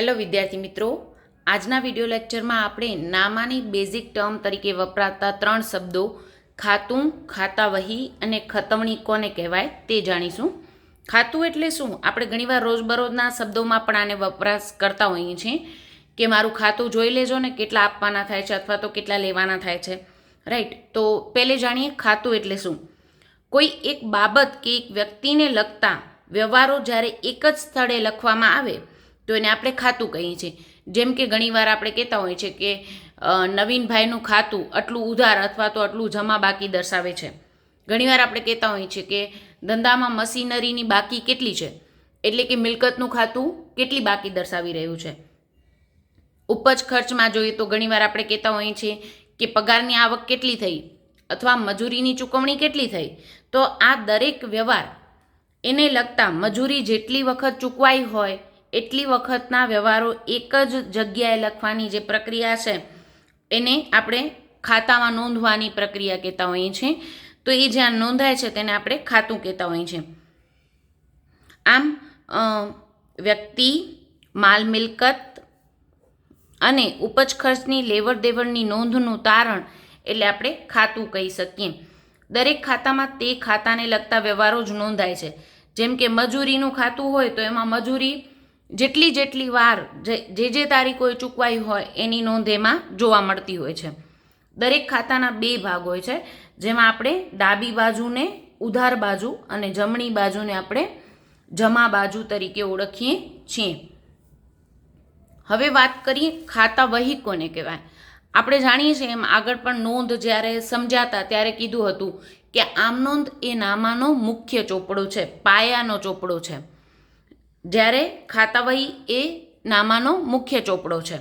Hello વિદ્યાર્થી મિત્રો, આજના વિડિયો લેક્ચરમાં આપણે નામાની બેઝિક ટર્મ તરીકે વપરાતા ત્રણ શબ્દો, ખાતું ખાતા વહી અને ખતવણી કોને કહેવાય તે જાણીશું. ખાતું એટલે શું? આપણે ઘણીવાર રોજબરોજના શબ્દોમાં પણ આને વપરાશ કરતા હોઈએ છીએ કે મારું ખાતું જોઈ લેજો ને કેટલા આપવાના થાય છે અથવા તો કેટલા લેવાના થાય છે. રાઈટ તો પહેલે જાણીએ ખાતું એટલે શું? કોઈ એક બાબત કે એક વ્યક્તિને લગતા વ્યવહારો જ્યારે એક જ સ્થળે લખવામાં આવે તો એને આપણે ખાતું કહીએ છીએ. જેમ કે ઘણીવાર આપણે કહેતા હોઈએ છીએ કે નવીનભાઈનું ખાતું આટલું ઉધાર અથવા તો આટલું જમા બાકી દર્શાવે છે. ઘણીવાર આપણે કહેતા હોઈએ છીએ કે, ધંધામાં મશીનરીની બાકી કેટલી છે? એટલે કે મિલકતનું ખાતું કેટલી બાકી દર્શાવી રહ્યું છે? ઉપજ ખર્ચમાં જોઈએ તો ઘણીવાર આપણે કહેતા હોઈએ છીએ કે પગારની આવક કેટલી થઈ? અથવા મજૂરીની ચૂકવણી કેટલી થઈ? તો આ દરેક વ્યવહાર એને લગતા મજૂરી જેટલી વખત ચૂકવાઈ હોય એટલી વખતના વ્યવહારો એક જ જગ્યાએ લખવાની જે પ્રક્રિયા છે, એને આપણે ખાતામાં નોંધવાની પ્રક્રિયા કહેતા હોઈએ છીએ. તો એ જ્યાં નોંધાય છે, તેને આપણે ખાતું કહેતા હોઈએ છીએ. આમ વ્યક્તિ, માલ મિલકત અને ઉપજ ખર્ચની લેવડ દેવડની નોંધનું તારણ એટલે આપણે ખાતું કહી શકીએ. દરેક ખાતામાં તે ખાતાને લગતા વ્યવહારો જ નોંધાય છે. જેમ કે મજૂરીનું ખાતું હોય તો એમાં મજૂરી જેટલી જેટલી વાર જે જે તારીખોએ ચૂકવાઈ હોય એની નોંધ એમાં જોવા મળતી હોય છે. દરેક ખાતાના બે ભાગ હોય છે, જેમાં આપણે ડાબી બાજુને ઉધાર બાજુ અને જમણી બાજુને આપણે જમા બાજુ તરીકે ઓળખીએ છીએ. હવે વાત કરીએ ખાતા વહી કોને કહેવાય? આપણે જાણીએ છીએ એમ આગળ પણ નોંધ જ્યારે સમજાતા ત્યારે કીધું હતું કે આમ નોંધ એ નામાનો મુખ્ય ચોપડો છે, પાયાનો ચોપડો છે. જ્યારે ખાતા વહી એ નામાનો મુખ્ય ચોપડો છે.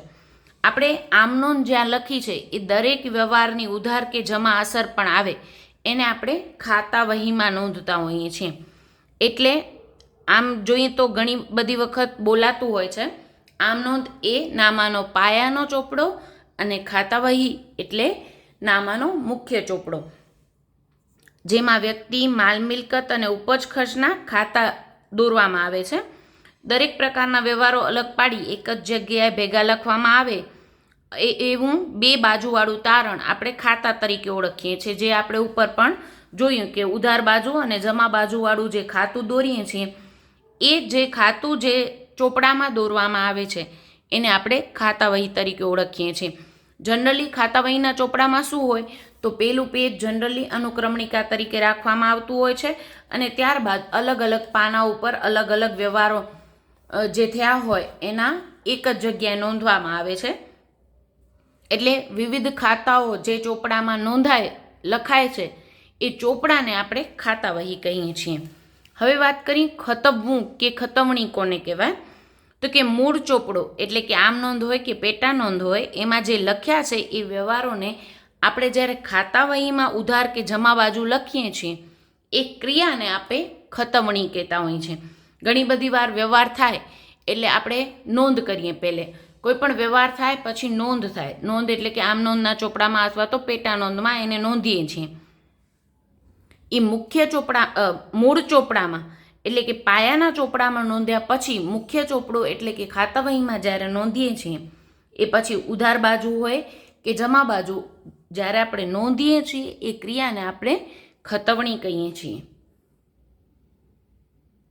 આપણે આમ નોંધ જ્યાં લખી છે, એ દરેક વ્યવહારની ઉધાર કે જમા અસર પણ આવે, એને આપણે ખાતા વહીમાં નોંધતા હોઈએ છીએ. એટલે આમ જોઈએ તો ઘણી બધી વખત બોલાતું હોય છે, આમ નોંધ એ નામાનો પાયાનો ચોપડો અને ખાતા વહી એટલે નામાનો મુખ્ય ચોપડો. જેમાં વ્યક્તિ, માલ, મિલકત અને ઉપજ ખર્ચના ખાતા દોરવામાં આવે છે. દરેક પ્રકારના વ્યવહારો અલગ પાડી એક જ જગ્યાએ ભેગા લખવામાં આવે, એ એવું બે બાજુવાળું તારણ આપણે ખાતા તરીકે ઓળખીએ છીએ. જે આપણે ઉપર પણ જોયું કે ઉધાર બાજુ અને જમા બાજુવાળું જે ખાતું દોરીએ છીએ, એ જે ખાતું જે ચોપડામાં દોરવામાં આવે છે, એને આપણે ખાતા વહી તરીકે ઓળખીએ છીએ. જનરલી ખાતા વહીના ચોપડામાં શું હોય, તો પેલું પેજ જનરલી અનુક્રમણિકા તરીકે રાખવામાં આવતું હોય છે અને ત્યારબાદ અલગ અલગ પાના ઉપર અલગ અલગ વ્યવહારો જે થયા હોય એના એક જ જગ્યાએ નોંધવામાં આવે છે. એટલે વિવિધ ખાતાઓ જે ચોપડામાં નોંધાય, લખાય છે, એ ચોપડાને આપણે ખાતા વહી કહીએ છીએ. હવે વાત કરી ખતબવું કે ખતવણી કોને કહેવાય? તો કે મૂળ ચોપડો એટલે કે આમ નોંધ હોય કે પેટા નોંધ હોય, એમાં જે લખ્યા છે એ વ્યવહારોને આપણે જ્યારે ખાતા વહીમાં ઉધાર કે જમા બાજુ લખીએ છીએ, એ ક્રિયાને આપણે ખતવણી કહેતા હોઈએ છીએ ઘણી બધી વાર વ્યવહાર થાય એટલે આપણે નોંધ કરીએ પહેલે. કોઈ પણ વ્યવહાર થાય પછી નોંધ થાય. નોંધ એટલે કે આમ નોંધના ચોપડામાં અથવા તો પેટા નોંધમાં એને નોંધીએ છીએ. એ મુખ્ય ચોપડા મૂળ ચોપડામાં એટલે કે પાયાના ચોપડામાં નોંધ્યા પછી મુખ્ય ચોપડો એટલે કે ખાતા વહીમાં જ્યારે નોંધીએ છીએ, એ પછી ઉધાર બાજુ હોય કે જમા બાજુ, જ્યારે આપણે નોંધીએ છીએ એ ક્રિયાને આપણે ખતવણી કહીએ છીએ.